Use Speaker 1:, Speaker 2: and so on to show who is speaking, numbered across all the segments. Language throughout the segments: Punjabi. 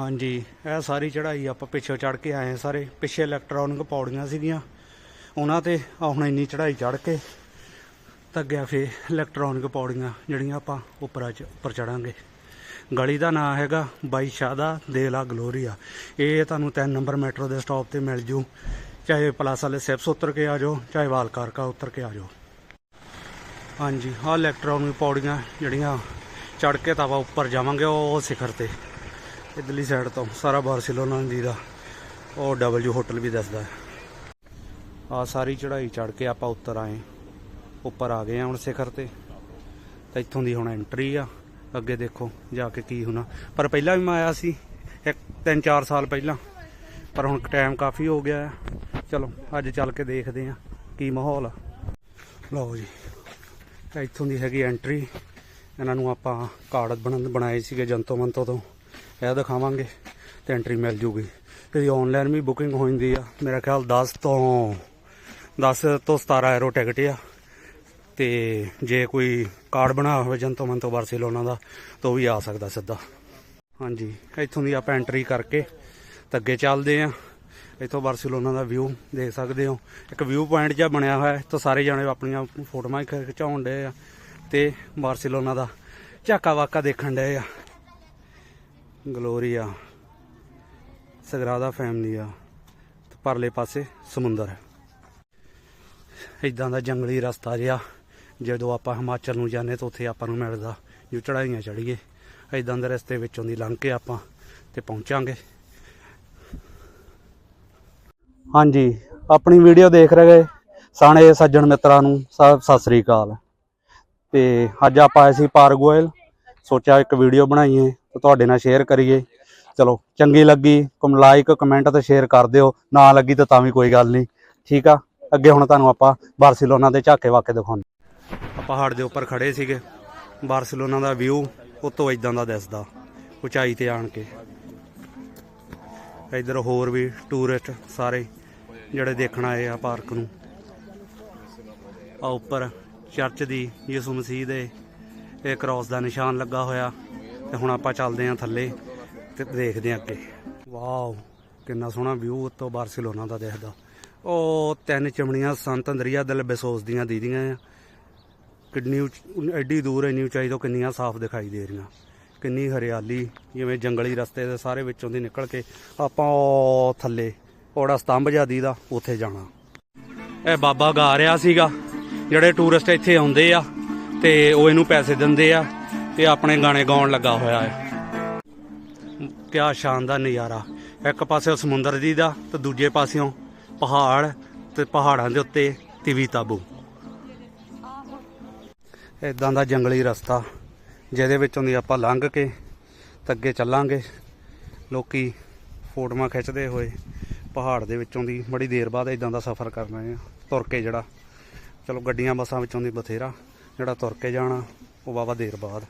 Speaker 1: ਹਾਂਜੀ, ਇਹ ਸਾਰੀ ਚੜ੍ਹਾਈ ਆਪਾਂ ਪਿੱਛੋਂ ਚੜ੍ਹ ਕੇ ਆਏ ਹਾਂ ਸਾਰੇ। ਪਿੱਛੇ ਇਲੈਕਟ੍ਰੋਨਿਕ ਪੌੜੀਆਂ ਸੀਗੀਆਂ। ਉਹਨਾਂ ਤੇ ਹੁਣ ਇੰਨੀ ਚੜ੍ਹਾਈ ਚੜ੍ਹ ਕੇ ਤਾਂ ਗਿਆ ਫੇ ਇਲੈਕਟ੍ਰੋਨਿਕ ਪੌੜੀਆਂ ਜਿਹੜੀਆਂ ਆਪਾਂ ਉੱਪਰ ਚ, ਉੱਪਰ ਚੜਾਂਗੇ ਗਲੀ ਦਾ ਨਾਮ ਹੈਗਾ ਬਾਈ ਸ਼ਾਦਾ ਦੇਲਾ ਗਲੋਰੀਆ। ਇਹ ਤੁਹਾਨੂੰ 3 ਨੰਬਰ ਮੈਟਰੋ ਦੇ ਸਟਾਪ ਤੇ ਮਿਲ ਜੂ। ਚਾਹੇ ਪਲਾਸ ਵਾਲੇ ਸਟੈਪਸ ਉਤਰ ਕੇ ਆ ਜਾਓ, ਚਾਹੇ ਵਾਲਕਾਰ ਕਾ ਉਤਰ ਕੇ ਆ ਜਾਓ। ਹਾਂਜੀ, ਆਹ ਇਲੈਕਟ੍ਰੋਨਿਕ ਪੌੜੀਆਂ ਜਿਹੜੀਆਂ ਚੜ੍ਹ ਕੇ ਤਾਂ ਆਪਾਂ ਉੱਪਰ ਜਾਵਾਂਗੇ ਉਹ ਸਿਖਰ ਤੇ। ਇਧਰਲੀ ਸਾਈਡ ਤੋਂ ਸਾਰਾ ਬਾਰਸੀਲੋਨਾ ਦੀ ਦਾ, ਉਹ ਡਬਲਯੂ ਹੋਟਲ ਵੀ ਦੱਸਦਾ ਆ ਸਾਰੀ ਚੜ੍ਹਾਈ ਚੜ੍ਹ ਕੇ ਆਪਾਂ ਉੱਤਰ ਆਏ ਉੱਪਰ ਆ ਗਏ ਆ ਹੁਣ ਸਿਖਰ ਤੇ। ਤਾਂ ਇੱਥੋਂ ਦੀ ਹੁਣ ਐਂਟਰੀ ਆ। ਅੱਗੇ ਦੇਖੋ ਜਾ ਕੇ ਕੀ ਹੋਣਾ। ਪਰ ਪਹਿਲਾਂ ਵੀ ਮੈਂ ਆਇਆ ਸੀ, ਇੱਕ ਤਿੰਨ ਚਾਰ ਸਾਲ ਪਹਿਲਾਂ। ਪਰ ਹੁਣ ਟਾਈਮ ਕਾਫੀ ਹੋ ਗਿਆ ਹੈ। ਚਲੋ, ਅੱਜ ਚੱਲ ਕੇ ਦੇਖਦੇ ਆ ਕੀ ਮਾਹੌਲ ਆ। ਲਓ ਜੀ ਇੱਥੋਂ ਦੀ ਹੈਗੀ ਐਂਟਰੀ ਇਹਨਾਂ ਨੂੰ ਆਪਾਂ ਕਾਰਡ ਬਣ, ਬਣਾਏ ਸੀਗੇ ਜੰਤੋ ਮੰਤੋ ਤੋਂ। ਇਹ ਦਿਖਾਵਾਂਗੇ ਤੇ ਐਂਟਰੀ ਮਿਲ ਜੂਗੀ। ਤੇ ਆਨਲਾਈਨ ਵੀ ਬੁਕਿੰਗ ਹੋ ਜਾਂਦੀ ਆ। ਮੇਰਾ ਖਿਆਲ 10 ਤੋਂ 10 ਤੋਂ 17 ਐਰੋ ਟਿਕਟ ਆ। ਤੇ ਜੇ ਕੋਈ ਕਾਰਡ ਬਣਾ ਹੋਵੇ ਜੰਤੋ ਮੰਤੋ ਬਾਰਸੀਲੋਨਾ ਦਾ, ਤਾਂ ਉਹ ਵੀ ਆ ਸਕਦਾ ਸਿੱਧਾ। ਹਾਂਜੀ, ਇੱਥੋਂ ਦੀ ਆਪਾਂ ਐਂਟਰੀ ਕਰਕੇ ਤਾਂ ਅੱਗੇ ਚੱਲਦੇ ਆ। ਇੱਥੋਂ ਬਾਰਸੀਲੋਨਾ ਦਾ ਵਿਊ ਦੇਖ ਸਕਦੇ ਹੋ। ਇੱਕ ਵਿਊ ਪੁਆਇੰਟ ਜਿਹਾ ਬਣਿਆ ਹੋਇਆ ਹੈ ਤਾਂ ਸਾਰੇ ਜਾਣੇ ਆਪਣੀਆਂ ਫੋਟੋਆਂ ਖਿਚਾਉਣ ਡਏ ਆ ਤੇ ਬਾਰਸੀਲੋਨਾ ਦਾ ਝਾਕਾ ਵਾਕਾ ਦੇਖਣ ਡਏ ਆ। ਗਲੋਰੀਆ, ਸਗਰਾਦਾ ਫੈਮਲੀ ਆ, ਤੇ ਪਰਲੇ ਪਾਸੇ ਸਮੁੰਦਰ ਹੈ। ਇਦਾਂ ਦਾ ਜੰਗਲੀ ਰਸਤਾ ਜਿਹਾ, ਜਦੋਂ ਆਪਾਂ ਹਿਮਾਚਲ ਨੂੰ ਜਾਂਦੇ ਤਾਂ ਉੱਥੇ ਆਪਾਂ ਨੂੰ ਮਿਲਦਾ ਜੋ ਚੜਾਈਆਂ ਚੜੀਏ ਇਦਾਂ ਦੇ ਰਸਤੇ ਵਿੱਚੋਂ ਦੀ ਲੰਘ ਕੇ ਆਪਾਂ ਤੇ ਪਹੁੰਚਾਂਗੇ। ਹਾਂਜੀ, ਆਪਣੀ ਵੀਡੀਓ ਦੇਖ ਰਹੇ ਸਾਣੇ ਸੱਜਣ ਮਿੱਤਰਾਂ ਨੂੰ ਸਭ ਸਤਿ ਸ੍ਰੀ ਅਕਾਲ। ਤੇ ਅੱਜ ਆਪਾਂ ਆਏ ਸੀ ਪਾਰਕ ਗੋਇਲ, ਸੋਚਿਆ ਇੱਕ ਵੀਡੀਓ ਬਣਾਈਏ। ਤੇ ਤੁਹਾਡੇ ਨਾਲ ਸ਼ੇਅਰ ਕਰੀਏ। ਚਲੋ, ਚੰਗੀ ਲੱਗੀ, ਕਮ ਲਾਈਕ ਕਮੈਂਟ ਤੇ ਸ਼ੇਅਰ ਕਰ ਦਿਓ। ਨਾ ਲੱਗੀ ਤਾਂ ਤਾਂ ਵੀ ਕੋਈ ਗੱਲ ਨਹੀਂ। ਠੀਕ ਆ? ਅੱਗੇ ਹੁਣ ਤੁਹਾਨੂੰ ਆਪਾਂ ਬਾਰਸੀਲੋਨਾ ਦੇ ਝਾਕੇ ਵਾਕੇ ਦਿਖਾਉਂਦੇ ਆ ਪਹਾੜ ਦੇ ਉੱਪਰ ਖੜੇ ਸੀਗੇ। ਬਾਰਸੀਲੋਨਾ ਦਾ ਵਿਊ ਉਤੋਂ ਇਦਾਂ ਦਾ ਦਿਸਦਾ। ਉਚਾਈ ਤੇ ਆਣ ਕੇ। ਇੱਧਰ ਹੋਰ ਵੀ ਟੂਰਿਸਟ ਸਾਰੇ ਜਿਹੜੇ ਦੇਖਣ ਆਏ ਆ ਪਾਰਕ ਨੂੰ। ਆ ਉੱਪਰ ਚਰਚ ਦੀ ਯਿਸੂ ਮਸੀਹ ਦੇ ਇਹ ਕ੍ਰਾਸ ਦਾ ਨਿਸ਼ਾਨ ਲੱਗਾ ਹੋਇਆ। ਤੇ ਹੁਣ ਆਪਾਂ ਚੱਲਦੇ ਆਂ ਥੱਲੇ ਤੇ ਦੇਖਦੇ ਆਂ ਅੱਗੇ। ਵਾਓ, ਕਿੰਨਾ ਸੋਹਣਾ ਵਿਊ ਉੱਤੋਂ ਬਾਰਸੀਲੋਨਾ ਦਾ ਦਿਖਦਾ। ਉਹ ਤਿੰਨ ਚਮੜੀਆਂ ਸੰਤ ਅੰਦਰੀਆ ਦਿਲ ਬੇਸੋਸ ਦੀਆਂ ਦੀਦੀਆਂ ਆ। ਕਿੰਨੀ ਉੱਚ- ਐਡੀ ਦੂਰ ਇੰਨੀ ਉਚਾਈ ਤੋਂ ਕਿੰਨੀਆਂ ਸਾਫ਼ ਦਿਖਾਈ ਦੇ ਰਹੀਆਂ। ਕਿੰਨੀ ਹਰਿਆਲੀ, ਜਿਵੇਂ ਜੰਗਲੀ ਰਸਤੇ ਦੇ ਸਾਰੇ ਵਿੱਚੋਂ ਦੀ ਨਿਕਲ ਕੇ ਆਪਾਂ ਉਹ ਥੱਲੇ, ਉਹੜਾ ਸਤੰਭ ਜਿਹਾ ਦਾ ਉੱਥੇ ਜਾਣਾ। ਇਹ ਬਾਬਾ ਗਾ ਰਿਹਾ ਸੀਗਾ, ਜਿਹੜੇ ਟੂਰਿਸਟ ਇੱਥੇ ਆਉਂਦੇ ਆ, ਤੇ ਉਹ ਇਹਨੂੰ ਪੈਸੇ ਦਿੰਦੇ ਆ। ਤੇ ਆਪਣੇ ਗਾਣੇ ਗਾਉਣ ਲੱਗਾ ਹੋਇਆ ਹੈ। ਕਿਆ ਸ਼ਾਨਦਾਰ ਨਜ਼ਾਰਾ। ਇੱਕ ਪਾਸੇ ਸਮੁੰਦਰ ਦੀ ਦਾ ਤੇ ਦੂਜੇ ਪਾਸਿਓਂ ਪਹਾੜ ਤੇ ਪਹਾੜਾਂ ਦੇ ਉੱਤੇ ਤਿਵੀ ਤਾਬੂ। ਇਦਾਂ ਦਾ ਜੰਗਲੀ ਰਸਤਾ, ਜਿਹਦੇ ਵਿੱਚੋਂ ਦੀ ਆਪਾਂ ਲੰਘ ਕੇ ਤੇ ਅੱਗੇ ਚੱਲਾਂਗੇ। ਲੋਕੀ ਫੋਟੋਆਂ ਖਿੱਚਦੇ ਹੋਏ ਪਹਾੜ ਦੇ ਵਿੱਚੋਂ ਦੀ ਬੜੀ ਦੇਰ ਬਾਅਦ ਇਦਾਂ ਦਾ ਸਫ਼ਰ ਕਰਨਾ ਆ। ਤੁਰ ਕੇ ਜਿਹੜਾ, ਚਲੋ ਗੱਡੀਆਂ ਬੱਸਾਂ ਵਿੱਚੋਂ ਦੀ ਬਥੇਰਾ, ਜਿਹੜਾ ਤੁਰ ਕੇ ਜਾਣਾ। ਉਹ ਵਾਵਾ ਦੇਰ ਬਾਅਦ।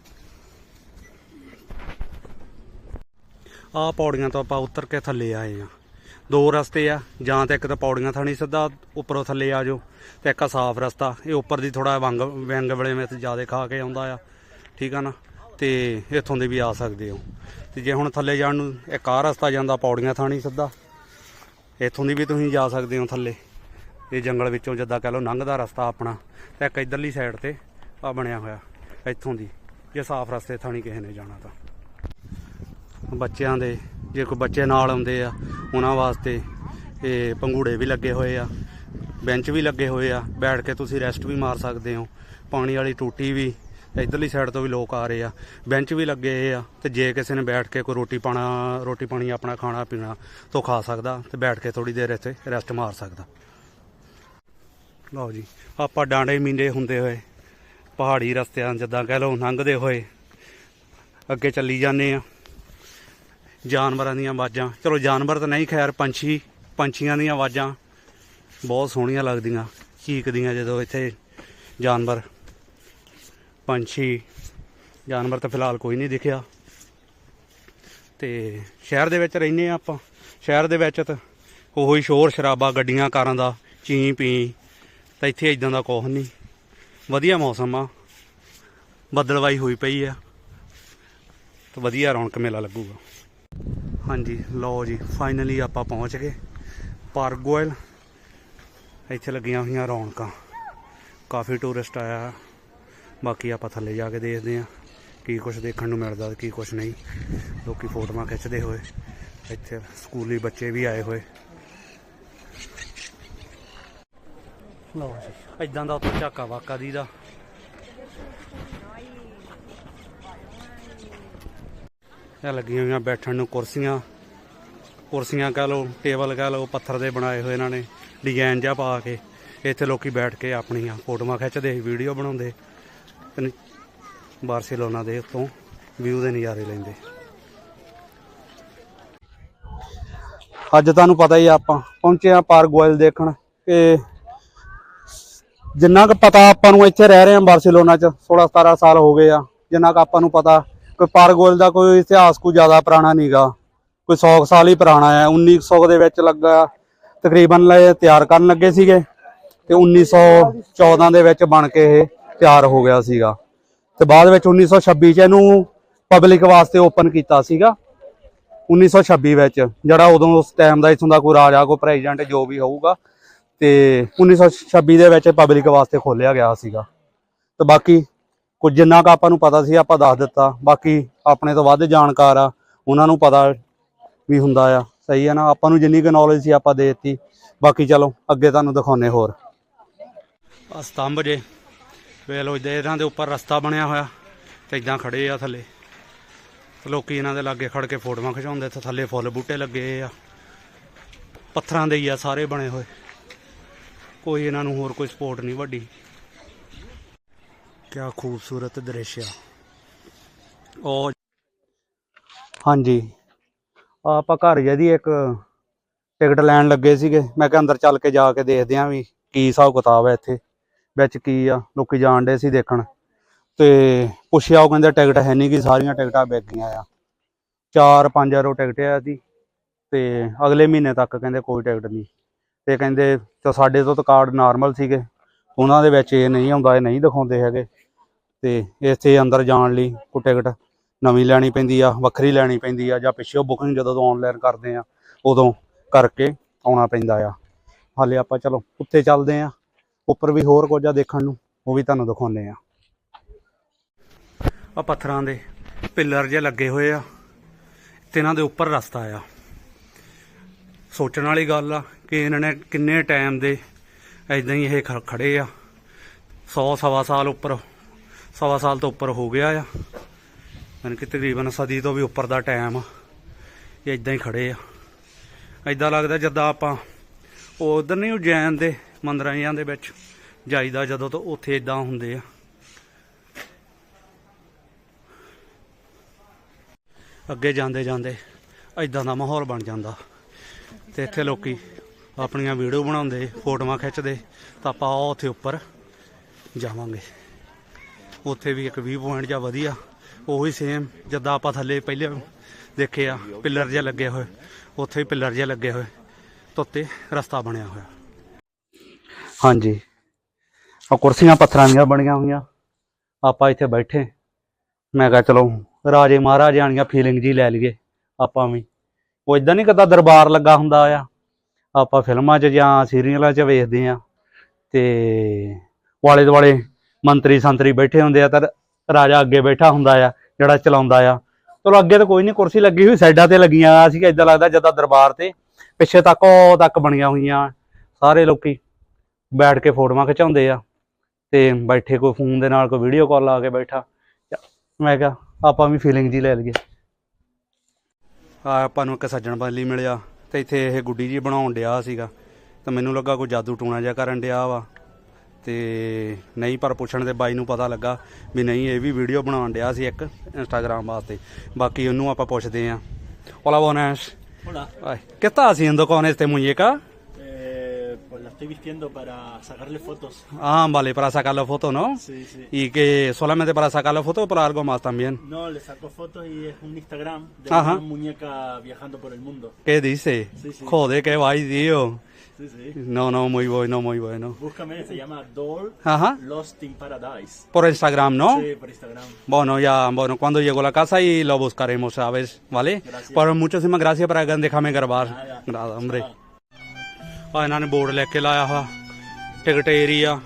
Speaker 1: ਆਹ ਪੌੜੀਆਂ ਤੋਂ ਆਪਾਂ ਉਤਰ ਕੇ ਥੱਲੇ ਆਏ ਆ ਦੋ ਰਸਤੇ ਆ, ਜਾਂ ਤਾਂ ਇੱਕ ਤਾਂ ਪੌੜੀਆਂ ਥਾਣੀ ਸਿੱਧਾ ਉੱਪਰੋਂ ਥੱਲੇ ਆ ਜਾਓ, ਤੇ ਇੱਕ ਆ ਸਾਫ਼ ਰਸਤਾ। ਇਹ ਉੱਪਰ ਦੀ ਥੋੜਾ ਵੰਗ ਵੰਗ ਵੇਲੇ ਵਿੱਚ ਜ਼ਿਆਦਾ ਖਾ ਕੇ ਆਉਂਦਾ ਆ, ਠੀਕ ਆ ਨਾ? ਤੇ ਇੱਥੋਂ ਦੇ ਵੀ ਆ ਸਕਦੇ ਹੋ। ਤੇ ਜੇ ਹੁਣ ਥੱਲੇ ਜਾਣ ਨੂੰ ਇੱਕ ਆ ਰਸਤਾ ਜਾਂਦਾ ਪੌੜੀਆਂ ਥਾਣੀ ਸਿੱਧਾ, ਇੱਥੋਂ ਦੀ ਵੀ ਤੁਸੀਂ ਜਾ ਸਕਦੇ ਹੋ ਥੱਲੇ। ਇਹ ਜੰਗਲ ਵਿੱਚੋਂ ਜਿੱਦਾਂ ਕਹ ਲਓ ਲੰਘਦਾ ਰਸਤਾ ਆਪਣਾ, ਤੇ ਇੱਕ ਇਧਰਲੀ ਸਾਈਡ ਤੇ ਆ ਬਣਿਆ ਹੋਇਆ। ਇੱਥੋਂ ਦੀ, ਜੇ ਸਾਫ਼ ਰਸਤੇ ਥਾਣੀ ਕਿਸੇ ਨੇ ਜਾਣਾ ਤਾਂ। ਬੱਚਿਆਂ ਦੇ, ਜੇ ਕੋਈ ਬੱਚੇ ਨਾਲ ਆਉਂਦੇ ਆ, ਉਹਨਾਂ ਵਾਸਤੇ ਇਹ ਪੰਘੂੜੇ ਵੀ ਲੱਗੇ ਹੋਏ ਆ, ਬੈਂਚ ਵੀ ਲੱਗੇ ਹੋਏ ਆ, ਬੈਠ ਕੇ ਤੁਸੀਂ ਰੈਸਟ ਵੀ ਮਾਰ ਸਕਦੇ ਹੋ, ਪਾਣੀ ਵਾਲੀ ਟੂਟੀ ਵੀ, ਇਧਰਲੀ ਸਾਈਡ ਤੋਂ ਵੀ ਲੋਕ ਆ ਰਹੇ ਆ, ਬੈਂਚ ਵੀ ਲੱਗੇ ਆ, ਤੇ ਜੇ ਕਿਸੇ ਨੇ ਬੈਠ ਕੇ ਕੋਈ ਰੋਟੀ ਪਾਣਾ, ਰੋਟੀ ਪਾਣੀ ਆਪਣਾ ਖਾਣਾ, ਪੀਣਾ, ਤੋਂ ਖਾ ਸਕਦਾ, ਤੇ ਬੈਠ ਕੇ ਥੋੜੀ ਦੇਰ ਇੱਥੇ ਰੈਸਟ ਮਾਰ ਸਕਦਾ। ਲਓ ਜੀ, ਆਪਾਂ ਡਾਂਡੇ ਮੀਂਡੇ ਹੁੰਦੇ ਹੋਏ ਪਹਾੜੀ ਰਸਤਿਆਂ ਜਿੱਦਾਂ ਕਹਿ ਲਓ ਲੰਘਦੇ ਹੋਏ ਅੱਗੇ ਚੱਲੀ ਜਾਂਦੇ ਆ। ਜਾਨਵਰਾਂ ਦੀਆਂ ਆਵਾਜ਼ਾਂ। ਚਲੋ ਜਾਨਵਰ ਤਾਂ ਨਹੀਂ, ਖੈਰ ਪੰਛੀ, ਪੰਛੀਆਂ ਦੀਆਂ ਆਵਾਜ਼ਾਂ ਬਹੁਤ ਸੋਹਣੀਆਂ ਲੱਗਦੀਆਂ, ਚੀਕਦੀਆਂ ਜਦੋਂ ਇੱਥੇ ਜਾਨਵਰ, ਪੰਛੀ, ਜਾਨਵਰ ਤਾਂ ਫਿਲਹਾਲ ਕੋਈ ਨਹੀਂ ਦਿਖਿਆ। ਤੇ ਸ਼ਹਿਰ ਦੇ ਵਿੱਚ ਰਹਿੰਦੇ ਆ ਆਪਾਂ। ਸ਼ਹਿਰ ਦੇ ਵਿੱਚ ਤਾਂ ਉਹੋ ਹੀ ਸ਼ੋਰ ਸ਼ਰਾਬਾ ਗੱਡੀਆਂ, ਕਾਰਾਂ ਦਾ ਚੀਂ ਪੀ ਤਾਂ ਇੱਥੇ ਇਦਾਂ ਦਾ ਕੁਛ ਨਹੀਂ। ਵਧੀਆ ਮੌਸਮ ਆ। ਬੱਦਲਵਾਈ ਹੋਈ ਪਈ ਆ। ਤਾਂ ਵਧੀਆ ਰੌਣਕ ਮੇਲਾ ਲੱਗੂਗਾ। ਹਾਂਜੀ, ਲਓ ਜੀ ਫਾਈਨਲੀ ਆਪਾਂ ਪਹੁੰਚ ਗਏ। ਪਾਰਕ ਗੋਇਲ। ਇੱਥੇ ਲੱਗੀਆਂ ਹੋਈਆਂ ਰੌਣਕਾਂ। ਕਾਫੀ ਟੂਰਿਸਟ ਆਇਆ। ਬਾਕੀ ਆਪਾਂ ਥੱਲੇ ਜਾ ਕੇ ਦੇਖਦੇ ਹਾਂ। ਕੀ ਕੁਝ ਦੇਖਣ ਨੂੰ ਮਿਲਦਾ ਤੇ ਕੀ ਕੁਝ ਨਹੀਂ। ਲੋਕੀ ਫੋਟੋਆਂ ਖਿੱਚਦੇ ਹੋਏ। ਇੱਥੇ ਸਕੂਲੀ ਬੱਚੇ ਵੀ ਆਏ ਹੋਏ। ਲਓ ਜੀ ਇਦਾਂ ਦਾ ਉੱਥੇ ਝਾਕਾ ਵਾਕਾ ਦੀ ਦਾ ਇਹ ਲੱਗੀਆਂ ਹੋਈਆਂ ਬੈਠਣ ਨੂੰ ਕੁਰਸੀਆਂ। ਕੁਰਸੀਆਂ ਕਹ ਲਓ, ਟੇਬਲ ਕਹ ਲਓ, ਪੱਥਰ ਦੇ ਬਣਾਏ ਹੋਏ ਇਹਨਾਂ ਨੇ, ਡਿਜ਼ਾਈਨ ਜਿਹਾ ਪਾ ਕੇ। ਇੱਥੇ ਲੋਕੀ ਬੈਠ ਕੇ ਆਪਣੀਆਂ ਫੋਟੋਆਂ ਖਿੱਚਦੇ, ਵੀਡੀਓ ਬਣਾਉਂਦੇ। ਤੇ ਬਾਰਸੀਲੋਨਾ ਦੇ ਉੱਤੋਂ ਵਿਊ ਦੇ ਨਜ਼ਾਰੇ ਲੈਂਦੇ। ਅੱਜ ਤੁਹਾਨੂੰ ਪਤਾ ਹੀ ਆ ਆਪਾਂ ਪਹੁੰਚੇ ਆ ਪਾਰਕ ਗੋਇਲ ਦੇਖਣ। ਕਿ ਜਿੰਨਾ ਕੁ ਪਤਾ ਆਪਾਂ ਨੂੰ ਇੱਥੇ ਰਹਿ ਰਹੇ ਆ ਬਾਰਸੀਲੋਨਾ ਚ 16 17 ਸਾਲ ਹੋ ਗਏ ਆ, ਜਿੰਨਾ ਕੁ ਆਪਾਂ ਨੂੰ ਪਤਾ, ਕੋਈ ਪਾਰਗੋਲ ਦਾ ਕੋਈ ਇਤਿਹਾਸ ਕੋਈ ਜ਼ਿਆਦਾ ਪੁਰਾਣਾ ਨਹੀਂਗਾ ਕੋਈ 100 ਕੁ ਸਾਲ ਹੀ ਪੁਰਾਣਾ ਹੈ 1900 ਦੇ ਵਿੱਚ ਲੱਗਾ, ਤਕਰੀਬਨ ਇਹ ਤਿਆਰ ਕਰਨ ਲੱਗੇ ਸੀਗੇ, ਤੇ 1914 ਦੇ ਵਿੱਚ ਬਣ ਕੇ ਇਹ ਤਿਆਰ ਹੋ ਗਿਆ ਸੀਗਾ। ਤੇ ਬਾਅਦ ਵਿੱਚ 1926 ਚ ਇਹਨੂੰ ਪਬਲਿਕ ਵਾਸਤੇ ਓਪਨ ਕੀਤਾ ਸੀਗਾ। 1926 ਵਿੱਚ, ਜਿਹੜਾ ਉਦੋਂ ਉਸ ਟਾਈਮ ਦਾ ਇਥੋਂ ਦਾ ਕੋਈ ਰਾਜਾ, ਕੋਈ ਪ੍ਰੈਜ਼ੀਡੈਂਟ ਜੋ ਵੀ ਹੋਊਗਾ ਤੇ 1926 ਦੇ ਵਿੱਚ ਪਬਲਿਕ ਵਾਸਤੇ ਖੋਲਿਆ ਗਿਆ ਸੀਗਾ। ਤੇ ਬਾਕੀ ਕੁਝ ਜਿੰਨਾ ਕੁ ਆਪਾਂ ਨੂੰ ਪਤਾ ਸੀ, ਆਪਾਂ ਦੱਸ ਦਿੱਤਾ। ਬਾਕੀ ਆਪਣੇ ਤੋਂ ਵੱਧ ਜਾਣਕਾਰ ਆ, ਉਹਨਾਂ ਨੂੰ ਪਤਾ ਵੀ ਹੁੰਦਾ ਆ। ਸਹੀ ਆ ਨਾ, ਆਪਾਂ ਨੂੰ ਜਿੰਨੀ ਕੁ ਨੌਲੇਜ ਸੀ, ਆਪਾਂ ਦੇ ਦਿੱਤੀ। ਬਾਕੀ ਚਲੋ, ਅੱਗੇ ਤੁਹਾਨੂੰ ਦਿਖਾਉਨੇ ਹੋਰ। ਆ ਸਤੰਭ ਜੇ। ਵੇਖ ਲਓ, ਇੱਦਾਂ ਇਹਨਾਂ ਦੇ ਉੱਪਰ ਰਸਤਾ ਬਣਿਆ ਹੋਇਆ, ਤੇ ਇਦਾਂ ਖੜੇ ਆ ਥੱਲੇ। ਤੇ ਲੋਕੀ ਇਹਨਾਂ ਦੇ ਲਾਗੇ ਖੜ ਕੇ ਫੋਟੋਆਂ ਖਿਚਾਉਂਦੇ, ਤੇ ਥੱਲੇ ਫੁੱਲ ਬੂਟੇ ਲੱਗੇ ਆ। ਪੱਥਰਾਂ ਦੇ ਹੀ ਆ, ਸਾਰੇ ਬਣੇ ਹੋਏ। ਕੋਈ ਇਹਨਾਂ ਨੂੰ ਹੋਰ ਕੋਈ ਸਪੋਰਟ ਨਹੀਂ ਵੱਡੀ। ਕਿਆ ਖੂਬਸੂਰਤ ਦ੍ਰਿਸ਼ ਆ। ਉਹ ਹਾਂਜੀ। ਆਪਾਂ ਘਰ ਜਿਹਦੀ ਇੱਕ ਟਿਕਟ ਲੈਣ ਲੱਗੇ ਸੀਗੇ। ਮੈਂ ਕਿਹਾ ਅੰਦਰ ਚੱਲ ਕੇ ਜਾ ਕੇ ਦੇਖਦੇ ਆਂ ਵੀ ਕੀ ਹਿਸਾਬ ਕਿਤਾਬ ਹੈ ਇੱਥੇ। ਵਿੱਚ ਕੀ ਆ ਲੋਕੀ ਜਾਣ ਡੇ ਸੀ ਦੇਖਣ। ਤੇ ਪੁੱਛਿਆ ਉਹ ਕਹਿੰਦੇ ਟਿਕਟ ਹੈ ਨਹੀਂ ਕਿ ਸਾਰੀਆਂ ਟਿਕਟਾਂ ਵਿਕ ਗਈਆਂ ਆ। 4-5 ਯੂਰੋ ਟਿਕਟ ਆ ਦੀ ਤੇ ਅਗਲੇ ਮਹੀਨੇ ਤੱਕ ਕਹਿੰਦੇ ਕੋਈ ਟਿਕਟ ਨਹੀਂ ਤੇ ਕਹਿੰਦੇ ਤਾਂ ਸਾਡੇ ਤੋਂ ਤਾਂ ਕਾਰਡ ਨਾਰਮਲ ਸੀਗੇ। ਉਹਨਾਂ ਦੇ ਵਿੱਚ ਇਹ ਨਹੀਂ ਆਉਂਦਾ, ਇਹ ਨਹੀਂ ਦਿਖਾਉਂਦੇ ਹੈਗੇ। ਤੇ ਇੱਥੇ ਅੰਦਰ ਜਾਣ ਲਈ ਕੋਈ ਟਿਕਟ ਨਵੀਂ ਲੈਣੀ ਪੈਂਦੀ ਆ, ਵੱਖਰੀ ਲੈਣੀ ਪੈਂਦੀ ਆ, ਜਾਂ ਪਿੱਛੇ ਬੁਕਿੰਗ ਜਦੋਂ ਤੋਂ ਆਨਲਾਈਨ ਕਰਦੇ ਆ, ਉਦੋਂ ਕਰਕੇ ਆਉਣਾ ਪੈਂਦਾ ਆ। ਹਾਲੇ ਆਪਾਂ ਚਲੋ ਉੱਤੇ ਚੱਲਦੇ ਆ, ਉੱਪਰ ਵੀ ਹੋਰ ਕੁਝ ਆ ਦੇਖਣ ਨੂੰ, ਉਹ ਵੀ ਤੁਹਾਨੂੰ ਦਿਖਾਉਂਦੇ ਆ। ਆ ਪੱਥਰਾਂ ਦੇ ਪਿੱਲਰ ਜੇ ਲੱਗੇ ਹੋਏ ਆ, ਤੇ ਇਹਨਾਂ ਦੇ ਉੱਪਰ ਰਸਤਾ ਆ। ਸੋਚਣ ਵਾਲੀ ਗੱਲ ਆ ਕਿ ਇਹਨਾਂ ਨੇ ਕਿੰਨੇ ਟਾਈਮ ਦੇ ਐਦਾਂ ਹੀ ਇਹ ਖ- ਖੜੇ ਆ। 100 ਸਵਾ ਸਾਲ ਉੱਪਰ, ਸਵਾ ਸਾਲ ਤੋਂ ਉੱਪਰ ਹੋ ਗਿਆ ਆ। ਯਾਨੀ ਕਿ ਤਕਰੀਬਨ ਸਦੀ ਤੋਂ ਵੀ ਉੱਪਰ ਦਾ ਟਾਈਮ ਆ ਇਹ ਇਦਾਂ ਹੀ ਖੜੇ ਆ। ਇਦਾਂ ਲੱਗਦਾ ਜਿੱਦਾਂ ਆਪਾਂ ਉਹ ਉਧਰ ਨਹੀਂ ਉਜੈਨ ਦੇ ਮੰਦਰਾਂ ਦੇ ਵਿੱਚ ਜਾਈਦਾ ਜਦੋਂ ਤੋਂ ਉੱਥੇ ਇਦਾਂ ਹੁੰਦੇ ਆ। ਅੱਗੇ ਜਾਂਦੇ ਜਾਂਦੇ ਇਦਾਂ ਦਾ ਮਾਹੌਲ ਬਣ ਜਾਂਦਾ ਤੇ ਇੱਥੇ ਲੋਕੀ ਆਪਣੀਆਂ ਵੀਡੀਓ ਬਣਾਉਂਦੇ, ਫੋਟੋਆਂ ਖਿੱਚਦੇ, ਤਾਂ ਆਪਾਂ ਉਹ ਉੱਥੇ ਉੱਪਰ ਜਾਵਾਂਗੇ। ਉੱਥੇ ਵੀ ਇੱਕ ਵੀ ਪੁਆਇੰਟ ਜਾਂ ਵਧੀਆ, ਉਹੀ ਸੇਮ ਜਿੱਦਾਂ ਆਪਾਂ ਥੱਲੇ ਪਹਿਲੇ ਦੇਖੇ ਆ, ਪਿੱਲਰ ਜਿਹਾ ਲੱਗੇ ਹੋਏ ਉੱਥੇ ਵੀ ਪਿੱਲਰ ਜਿਹਾ ਲੱਗੇ ਹੋਏ ਤੋਤੇ ਰਸਤਾ ਬਣਿਆ ਹੋਇਆ। ਹਾਂਜੀ ਆ ਕੁਰਸੀਆਂ ਪੱਥਰਾਂ ਦੀਆਂ ਬਣੀਆਂ ਹੋਈਆਂ, ਆਪਾਂ ਇੱਥੇ ਬੈਠੇ, ਮੈਂ ਕਿਹਾ ਚਲੋ ਰਾਜੇ ਮਹਾਰਾਜਿਆਂ ਫੀਲਿੰਗ ਜੀ ਲੈ ਲਈਏ ਆਪਾਂ ਵੀ। ਉਹ ਇਦਾਂ ਨਹੀਂ ਕਦਾ ਦਰਬਾਰ ਲੱਗਾ ਹੁੰਦਾ ਆ ਆਪਾਂ ਫਿਲਮਾਂ 'ਚ ਜਾਂ ਸੀਰੀਅਲਾਂ 'ਚ ਵੇਖਦੇ ਆ ਤੇ ਵਾਲੇ ਦੁਆਲੇ ਮੰਤਰੀ ਸੰਤਰੀ ਬੈਠੇ ਹੁੰਦੇ ਆ, ਤਾਂ ਰਾਜਾ ਅੱਗੇ ਬੈਠਾ ਹੁੰਦਾ ਆ, ਜਿਹੜਾ ਚਲਾਉਂਦਾ ਆ। ਚਲੋ ਅੱਗੇ ਤਾਂ ਕੋਈ ਨਹੀਂ ਕੁਰਸੀ ਲੱਗੀ ਹੋਈ, ਸਾਈਡਾਂ ਤੇ ਲੱਗੀਆਂ ਆ ਸੀ ਇਦਾਂ ਲੱਗਦਾ ਜਿੱਦਾਂ ਦਰਬਾਰ ਤੇ। ਪਿੱਛੇ ਤੱਕ ਉਹ ਤੱਕ ਬਣੀਆਂ ਹੋਈਆਂ, ਸਾਰੇ ਲੋਕੀ ਬੈਠ ਕੇ ਫੋਟੋਆਂ ਖਿਚਾਉਂਦੇ ਆ ਤੇ ਬੈਠੇ ਕੋਈ ਫੋਨ ਦੇ ਨਾਲ, ਕੋਈ ਵੀਡੀਓ ਕਾਲ ਲਾ ਕੇ ਬੈਠਾ। ਮੈਂ ਕਿਹਾ, ਆਪਾਂ ਵੀ ਫੀਲਿੰਗ ਜੀ ਲੈ ਲਈਏ। ਆ ਆਪਾਂ ਨੂੰ ਇੱਕ ਸੱਜਣ ਬਦਲੀ ਮਿਲਿਆ। ਤੇ ਇੱਥੇ ਇਹ ਗੁੱਡੀ ਜੀ ਬਣਾਉਣ ਡਿਆ ਸੀਗਾ। ਤਾਂ ਮੈਨੂੰ ਲੱਗਾ ਕੋਈ ਜਾਦੂ ਟੂਣਾ ਜਿਹਾ ਕਰਨ ਡਿਆ ਵਾ। ਤੇ ਨਹੀਂ ਪਰ ਪੁੱਛਣ ਦੇ ਬਾਈ ਨੂੰ ਪਤਾ ਲੱਗਾ ਵੀ ਨਹੀਂ ਇਹ ਵੀ ਵੀਡੀਓ ਬਣਾਉਣ ਡਿਆ ਸੀ ਇੱਕ ਇੰਸਟਾਗ੍ਰਾਮ ਵਾਸਤੇ। ਬਾਕੀ ਉਹਨੂੰ ਆਪਾਂ ਪੁੱਛਦੇ ਆਂ। Hola, buenas.
Speaker 2: Hola,
Speaker 1: Ay, ¿Qué estás haciendo con este muñeca?
Speaker 2: Estoy vistiendo para sacarle fotos.
Speaker 1: Ah, vale, para sacar la foto, ¿no?
Speaker 2: Sí, sí.
Speaker 1: Y que solamente para sacar la foto o para algo más también.
Speaker 2: No, le saco fotos y es un Instagram de
Speaker 1: Ajá.
Speaker 2: una muñeca viajando por el mundo.
Speaker 1: ¿Qué dice?
Speaker 2: Sí, sí.
Speaker 1: Joder, qué guay, tío.
Speaker 2: Sí, sí.
Speaker 1: No, no, muy bueno, muy bueno.
Speaker 2: Búscame, se llama Doll
Speaker 1: Ajá.
Speaker 2: Lost in Paradise.
Speaker 1: Por Instagram, ¿no?
Speaker 2: Sí, por Instagram.
Speaker 1: Bueno, ya, bueno, cuando llego a la casa y lo buscaremos, ¿sabes? ¿Vale?
Speaker 2: Gracias.
Speaker 1: Pero muchísimas gracias por déjame grabar.
Speaker 2: Nada.
Speaker 1: Nada, hombre.
Speaker 2: Chao.
Speaker 1: ਆ ਇਹਨਾਂ ਨੇ ਬੋਰਡ ਲੈ ਕੇ ਲਾਇਆ ਵਾ ਟਿਕਟ ਏਰੀਆ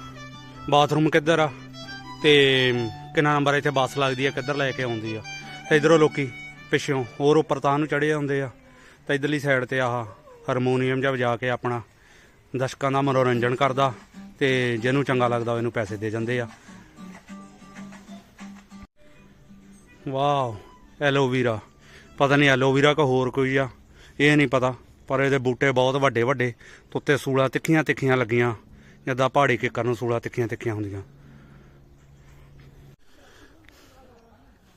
Speaker 1: ਬਾਥਰੂਮ ਕਿੱਧਰ ਆ ਤੇ ਕਿੰਨਾ ਨੰਬਰ ਇੱਥੇ ਬੱਸ ਲੱਗਦੀ ਆ, ਕਿੱਧਰ ਲੈ ਕੇ ਆਉਂਦੀ ਆ। ਤੇ ਇਧਰੋਂ ਲੋਕੀ ਪਿੱਛੋਂ ਹੋਰ ਉੱਪਰ ਤਾਂ ਨੂੰ ਚੜੇ ਆਉਂਦੇ ਆ। ਤਾਂ ਇਧਰਲੀ ਸਾਈਡ ਤੇ ਆਹ ਹਾਰਮੋਨੀਅਮ ਜਾਂ ਵਜਾ ਕੇ ਆਪਣਾ ਦਰਸ਼ਕਾਂ ਦਾ ਮਨੋਰੰਜਨ ਕਰਦਾ ਤੇ ਜਿਹਨੂੰ ਚੰਗਾ ਲੱਗਦਾ ਇਹਨੂੰ ਪੈਸੇ ਦੇ ਜਾਂਦੇ ਆ। Wow, aloe vera. ਪਤਾ ਨਹੀਂ ਐਲੋਵੀਰਾ ਕਾ ਹੋਰ ਕੋਈ ਆ, ਇਹ ਨਹੀਂ ਪਤਾ। ਪਰ ਇਹਦੇ ਬੂਟੇ ਬਹੁਤ ਵੱਡੇ ਵੱਡੇ ਉੱਤੇ ਸੂਲਾਂ ਤਿੱਖੀਆਂ ਤਿੱਖੀਆਂ ਲੱਗੀਆਂ, ਜਿੱਦਾਂ ਪਹਾੜੀ ਕਿੱਕਰ ਨੂੰ ਸੂਲਾਂ ਤਿੱਖੀਆਂ ਤਿੱਖੀਆਂ ਹੁੰਦੀਆਂ।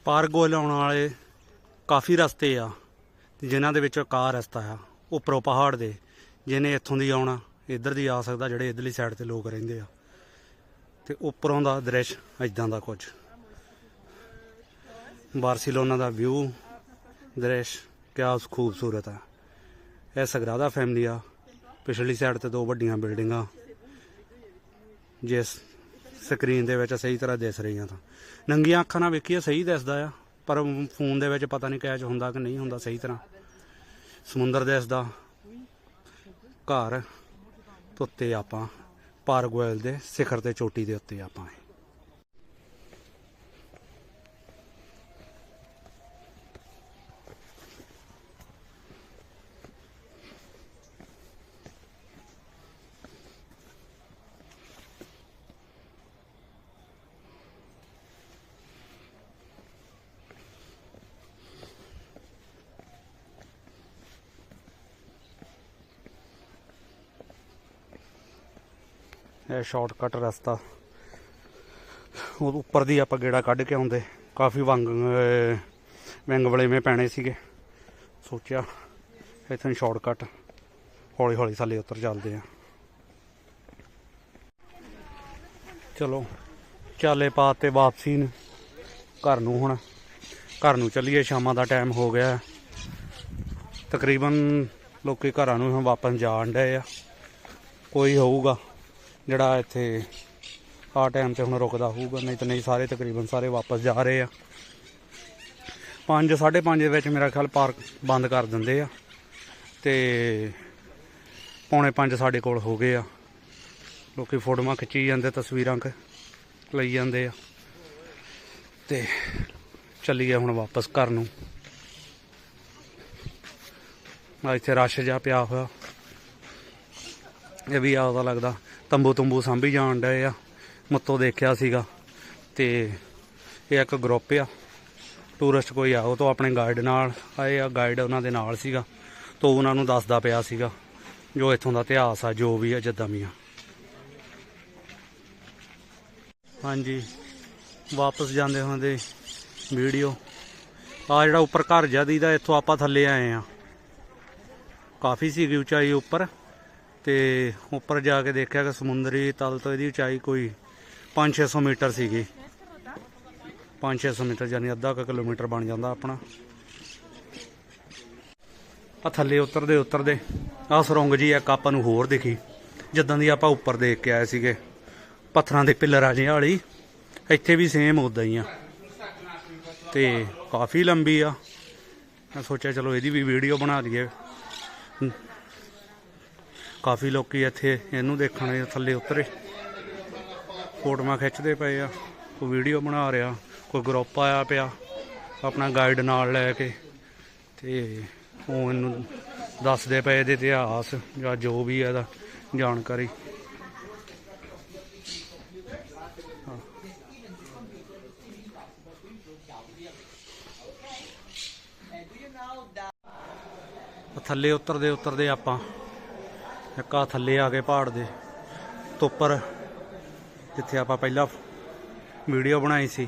Speaker 1: ਪਾਰਕ ਕੋਲ ਆਉਣ ਵਾਲੇ ਕਾਫੀ ਰਸਤੇ ਆ, ਜਿਨ੍ਹਾਂ ਦੇ ਵਿੱਚੋਂ ਕਾਰ ਰਸਤਾ ਆ, ਉੱਪਰੋਂ ਪਹਾੜ ਦੇ, ਜਿਹਨੇ ਇੱਥੋਂ ਦੀ ਆਉਣਾ, ਇੱਧਰ ਦੀ ਆ ਸਕਦਾ, ਜਿਹੜੇ ਇੱਧਰਲੀ ਸਾਈਡ ਤੇ ਲੋਕ ਰਹਿੰਦੇ ਆ। ਤੇ ਉੱਪਰੋਂ ਦਾ ਦ੍ਰਿਸ਼ ਇਦਾਂ ਦਾ ਕੁਝ। ਬਾਰਸੀਲੋਨਾ ਦਾ ਵਿਊ ਦ੍ਰਿਸ਼ ਕਿਆ ਖੂਬਸੂਰਤ ਹੈ ਇਹ ਸਗਰਾਦਾ ਫੈਮਿਲੀ ਆ। ਪਿਛਲੀ ਸਾਈਡ ਤੇ ਦੋ ਵੱਡੀਆਂ ਬਿਲਡਿੰਗਾਂ ਜਿਸ ਸਕਰੀਨ ਦੇ ਵਿੱਚ ਸਹੀ ਤਰ੍ਹਾਂ ਦਿਸ ਰਹੀਆਂ ਤਾਂ। ਨੰਗੀਆਂ ਅੱਖਾਂ ਨਾਲ ਵੇਖੀਏ ਸਹੀ ਦਿਸਦਾ ਆ, ਪਰ ਫੋਨ ਦੇ ਵਿੱਚ ਪਤਾ ਨਹੀਂ ਕੈਚ ਹੁੰਦਾ ਕਿ ਨਹੀਂ ਹੁੰਦਾ ਸਹੀ ਤਰ੍ਹਾਂ। ਸਮੁੰਦਰ ਦਿਸਦਾ। ਘਰ ਤੇ ਉੱਤੇ ਆਪਾਂ ਪਾਰਗੋਇਲ ਦੇ ਸਿਖਰ ਤੇ ਚੋਟੀ ਦੇ ਉੱਤੇ ਆਪਾਂ। ਇਹ ਸ਼ਾਰਟਕਟ ਰਸਤਾ। ਉਹ ਉੱਪਰ ਦੀ ਆਪਾਂ ਗੇੜਾ ਕੱਢ ਕੇ ਆਉਂਦੇ। ਕਾਫੀ ਵੰਗ ਅਹ, ਵਿੰਗ ਵਲੇਵੇਂ ਪੈਣੇ ਸੀਗੇ। ਸੋਚਿਆ ਇੱਥੋਂ ਸ਼ਾਰਟਕਟ ਹੌਲੀ ਹੌਲੀ ਥੱਲੇ ਉੱਤਰ ਚੱਲਦੇ ਆ ਚਲੋ ਚਾਲੇ ਪਾ ਤੇ ਵਾਪਸੀ ਨੂੰ। ਘਰ ਨੂੰ ਹੁਣ ਘਰ ਨੂੰ ਚੱਲੀਏ। ਸ਼ਾਮਾਂ ਦਾ ਟਾਈਮ ਹੋ ਗਿਆ। ਤਕਰੀਬਨ ਲੋਕੀ ਘਰਾਂ ਨੂੰ ਵਾਪਸ ਜਾਣ ਡਏ ਆ। ਕੋਈ ਹੋਊਗਾ। ਜਿਹੜਾ ਇੱਥੇ ਆ ਟਾਈਮ ਤੇ ਹੁਣ ਰੁਕਦਾ ਹੋਊਗਾ, ਨਹੀਂ ਤਾਂ ਨਹੀਂ ਸਾਰੇ ਤਕਰੀਬਨ ਸਾਰੇ ਵਾਪਸ ਜਾ ਰਹੇ ਆ। 5 5:30 ਦੇ ਵਿੱਚ ਮੇਰਾ ਖਿਆਲ ਪਾਰਕ ਬੰਦ ਕਰ ਦਿੰਦੇ ਆ ਤੇ ਪੌਣੇ 5 ਸਾਡੇ ਕੋਲ ਹੋ ਗਏ ਆ। ਲੋਕੀ ਫੋਟੋਆਂ ਖਿੱਚੀ ਜਾਂਦੇ, ਤਸਵੀਰਾਂ ਕ ਲਈ ਜਾਂਦੇ ਆ। ਤੇ ਚੱਲੀਏ ਹੁਣ ਵਾਪਸ ਘਰ ਨੂੰ। ਆ ਇੱਥੇ ਰਸ਼ ਜਾ ਪਿਆ ਹੋਇਆ। ਇਹ ਵੀ ਆਦਾ ਲੱਗਦਾ। ਤੰਬੂ ਤੰਬੂ ਸਾਂਭੀ ਜਾਣ ਡਏ ਆ। ਮੱਤੋਂ ਦੇਖਿਆ ਸੀਗਾ। ਤੇ ਇਹ ਇੱਕ ਗਰੁੱਪ ਆ। ਟੂਰਿਸਟ ਕੋਈ ਆ, ਉਹ ਤੋਂ ਆਪਣੇ ਗਾਈਡ ਨਾਲ ਆਏ ਆ। ਗਾਈਡ ਉਹਨਾਂ ਦੇ ਨਾਲ ਸੀਗਾ। ਤੋਂ ਉਹਨਾਂ ਨੂੰ ਦੱਸਦਾ ਪਿਆ ਸੀਗਾ। ਜੋ ਇੱਥੋਂ ਦਾ ਇਤਿਹਾਸ ਆ, ਜੋ ਵੀ ਆ, ਜਿੱਦਾਂ ਵੀ ਆ। ਹਾਂਜੀ। ਵਾਪਸ ਜਾਂਦੇ ਹੁੰਦੇ ਵੀਡੀਓ। ਆ ਜਿਹੜਾ ਉੱਪਰ ਘਰ ਜਦੀ ਦਾ, ਇੱਥੋਂ ਆਪਾਂ ਥੱਲੇ ਆਏ ਆ। ਕਾਫੀ ਸੀਗੀ ਉਚਾਈ ਉੱਪਰ। ਤੇ ਉੱਪਰ ਜਾ ਕੇ ਦੇਖਿਆ ਕਿ ਸਮੁੰਦਰੀ ਤਲ ਤੋਂ ਇਹਦੀ ਉਚਾਈ ਕੋਈ 5-600 ਮੀਟਰ ਸੀਗੀ। 5-600 ਮੀਟਰ ਯਾਨੀ ਅੱਧਾ ਕੁ ਕਿਲੋਮੀਟਰ ਬਣ ਜਾਂਦਾ ਆਪਣਾ। ਆ ਥੱਲੇ ਉਤਰਦੇ ਉਤਰਦੇ ਆ ਸੁਰੰਗ ਜੀ ਇੱਕ ਆਪਾਂ ਨੂੰ ਹੋਰ ਦਿਖੀ। ਜਿੱਦਾਂ ਦੀ ਆਪਾਂ ਉੱਪਰ ਦੇਖ ਕੇ ਆਏ ਸੀਗੇ। ਪੱਥਰਾਂ ਦੇ ਪਿੱਲਰਾਂ ਜਿਹੇ ਵਾਲੀ। ਇੱਥੇ ਵੀ ਸੇਮ ਉਦਾਂ ਹੀ ਆ। ਤੇ ਕਾਫੀ ਲੰਬੀ ਆ। ਮੈਂ ਸੋਚਿਆ ਚਲੋ ਇਹਦੀ ਵੀ ਵੀਡੀਓ ਬਣਾ ਲਈਏ। ਕਾਫੀ ਲੋਕੀ ਇੱਥੇ ਇਹਨੂੰ ਦੇਖਣ ਲਈ ਥੱਲੇ ਉਤਰੇ। ਫੋਟੋਆਂ ਖਿੱਚਦੇ ਪਏ ਆ, ਕੋਈ ਵੀਡੀਓ ਬਣਾ ਰਿਹਾ, ਕੋਈ ਗਰੁੱਪ ਆਇਆ ਪਿਆ, ਆਪਣਾ ਗਾਈਡ ਨਾਲ ਲੈ ਕੇ। ਤੇ ਉਹ ਇਹਨੂੰ ਦੱਸਦੇ ਪਏ ਇਹਦੇ ਇਤਿਹਾਸ ਜਾਂ ਜੋ ਵੀ ਇਹਦਾ ਜਾਣਕਾਰੀ। ਥੱਲੇ ਉਤਰਦੇ ਉਤਰਦੇ ਆਪਾਂ ਇੱਕ ਆ ਥੱਲੇ ਆ ਗਏ ਪਹਾੜ ਦੇ ਤੋਂ ਉੱਪਰ, ਜਿੱਥੇ ਆਪਾਂ ਪਹਿਲਾਂ ਵੀਡੀਓ ਬਣਾਈ ਸੀ।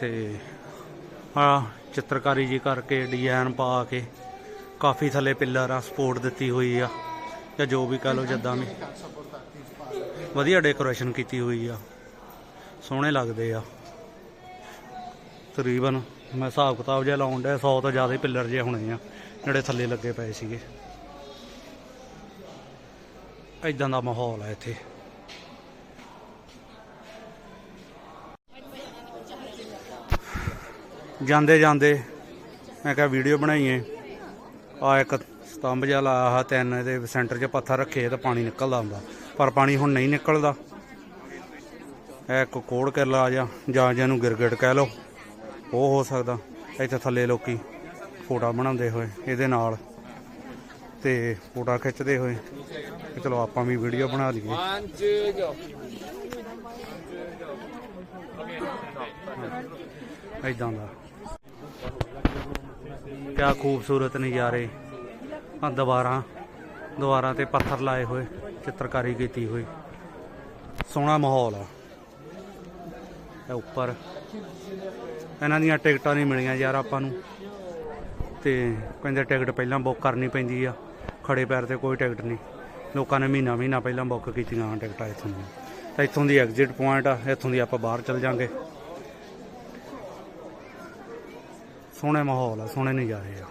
Speaker 1: ਤੇ ਆ ਚਿੱਤਰਕਾਰੀ ਜੀ ਕਰਕੇ ਡਿਜ਼ਾਈਨ ਪਾ ਕੇ ਕਾਫੀ ਥੱਲੇ ਪਿੱਲਰ ਆ ਸਪੋਰਟ ਦਿੱਤੀ ਹੋਈ ਆ, ਜਾਂ ਜੋ ਵੀ ਕਹ ਲਓ ਜਿੱਦਾਂ ਵੀ। ਵਧੀਆ ਡੈਕੋਰੇਸ਼ਨ ਕੀਤੀ ਹੋਈ ਆ। ਸੋਹਣੇ ਲੱਗਦੇ ਆ। ਤਕਰੀਬਨ ਮੈਂ ਹਿਸਾਬ ਕਿਤਾਬ ਜਿਹਾ ਲਾਉਣ ਡਿਆ 100 ਤੋਂ ਜ਼ਿਆਦਾ ਪਿੱਲਰ ਜੇ ਹੋਣੇ ਆ, ਜਿਹੜੇ ਥੱਲੇ ਲੱਗੇ ਪਏ ਸੀਗੇ। ਇਦਾਂ ਦਾ ਮਾਹੌਲ ਹੈ ਇੱਥੇ। ਜਾਂਦੇ ਜਾਂਦੇ ਮੈਂ ਕਿਹਾ ਵੀਡੀਓ ਬਣਾਈਏ। ਆ ਇੱਕ ਸਤੰਭ ਜਿਹਾ ਲਾਇਆ ਆ ਤਿੰਨ, ਇਹਦੇ ਸੈਂਟਰ 'ਚ ਪੱਥਰ ਰੱਖੇ ਤਾਂ ਪਾਣੀ ਨਿਕਲਦਾ ਹੁੰਦਾ। ਪਰ ਪਾਣੀ ਹੁਣ ਨਹੀਂ ਨਿਕਲਦਾ। ਇਹ ਇੱਕ ਕੋੜ ਕੇ ਲਾ ਜਾਂ ਜਾਂ ਜਿਹਨੂੰ ਗਿਰਗਿੜ ਕਹਿ ਲਓ, ਉਹ ਹੋ ਸਕਦਾ। ਇੱਥੇ ਥੱਲੇ ਲੋਕੀ ਫੋਟਾ ਬਣਾਉਂਦੇ ਹੋਏ, ਇਹਦੇ ਨਾਲ ਤੇ ਫੋਟਾ ਖਿੱਚਦੇ ਹੋਏ। ਤੇ ਚਲੋ ਆਪਾਂ ਵੀ ਵੀਡੀਓ ਬਣਾ ਲਈਏ. ਇਦਾਂ ਦਾ। ਕਿਆ ਖੂਬਸੂਰਤ ਨਜ਼ਾਰੇ। ਆ ਦੀਵਾਰਾਂ ਦੀਵਾਰਾਂ ਤੇ ਪੱਥਰ ਲਾਏ ਹੋਏ ਚਿੱਤਰਕਾਰੀ ਕੀਤੀ ਹੋਈ। ਸੋਹਣਾ ਮਾਹੌਲ ਆ। ਇਹ ਉੱਪਰ। ਇਹਨਾਂ ਦੀਆਂ ਟਿਕਟਾਂ ਨਹੀਂ ਮਿਲੀਆਂ ਯਾਰ ਆਪਾਂ ਨੂੰ। ਤੇ ਕਹਿੰਦੇ ਟਿਕਟ ਪਹਿਲਾਂ ਬੁੱਕ ਕਰਨੀ ਪੈਂਦੀ ਆ। ਖੜੇ ਪੈਰ ਤੇ ਕੋਈ ਟਿਕਟ ਨਹੀਂ। ਲੋਕਾਂ ਨੇ ਮਹੀਨਾ ਮਹੀਨਾ ਪਹਿਲਾਂ ਬੁੱਕ ਕੀਤੀਆਂ ਟਿਕਟਾਂ ਇੱਥੋਂ ਦੀਆਂ। ਤਾਂ ਇੱਥੋਂ ਦੀ ਐਗਜ਼ਿਟ ਪੁਆਇੰਟ ਆ, ਇੱਥੋਂ ਦੀ ਆਪਾਂ ਬਾਹਰ ਚਲ ਜਾਾਂਗੇ। ਸੋਹਣੇ ਮਾਹੌਲ ਆ, ਸੋਹਣੇ ਨਜ਼ਾਰੇ ਆ।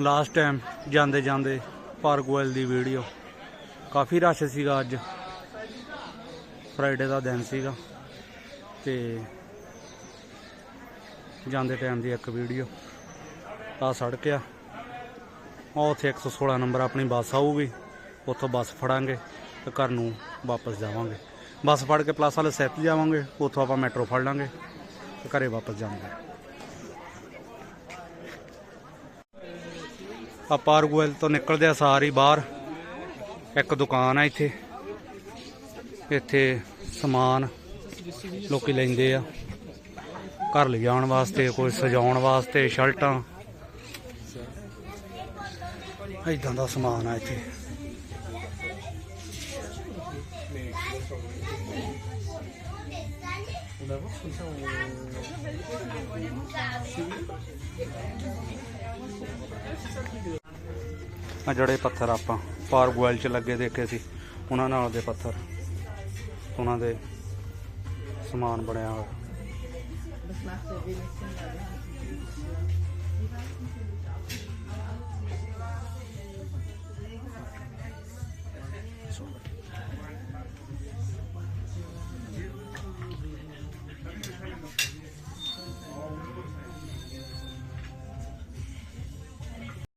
Speaker 1: ਲਾਸਟ ਟਾਈਮ ਜਾਂਦੇ ਜਾਂਦੇ ਪਾਰਗੋਇਲ ਦੀ ਵੀਡੀਓ ਕਾਫੀ ਰਸ਼ ਸੀਗਾ ਅੱਜ। ਫਰਾਈਡੇ ਦਾ ਦਿਨ ਸੀਗਾ। ਤੇ ਜਾਂਦੇ ਟਾਈਮ ਦੀ ਇੱਕ ਵੀਡੀਓ ਆ ਸੜਕ ਆ। ਉਹ ਉੱਥੇ 116 ਨੰਬਰ ਆਪਣੀ ਬੱਸ ਆਊਗੀ, ਉੱਥੋਂ ਬੱਸ ਫੜਾਂਗੇ ਤੇ ਘਰ ਨੂੰ ਵਾਪਸ ਜਾਵਾਂਗੇ। ਬੱਸ ਫੜ ਕੇ ਪਲਾਸ ਵਾਲੇ ਸੈੱਟ ਜਾਵਾਂਗੇ, ਉੱਥੋਂ ਆਪਾਂ ਮੈਟਰੋ ਫੜ ਲਾਂਗੇ ਤੇ ਘਰੇ ਵਾਪਸ ਜਾਵਾਂਗੇ। ਆਪਾਂ ਅਰਗੁਐਲ ਤੋਂ ਨਿਕਲਦੇ ਆ ਸਾਰੀ ਬਾਹਰ। ਇੱਕ ਦੁਕਾਨ ਆ ਇੱਥੇ। ਇੱਥੇ ਸਮਾਨ ਲੋਕੀ ਲੈਂਦੇ ਆ। ਘਰ ਲਿਜਾਣ ਵਾਸਤੇ, ਕੋਈ ਸਜਾਉਣ ਵਾਸਤੇ ਸ਼ਰਟਾਂ ਇਦਾਂ ਦਾ ਸਮਾਨ ਆ ਇੱਥੇ। ਆ ਜਿਹੜੇ ਪੱਥਰ ਆਪਾਂ ਪਾਰਗੁਐਲ ਚ ਲੱਗੇ ਦੇਖੇ ਸੀ, ਉਹਨਾਂ ਨਾਲ ਦੇ ਪੱਥਰ, ਉਹਨਾਂ ਦੇ ਸਮਾਨ ਬਣਿਆ ਹੋਇਆ।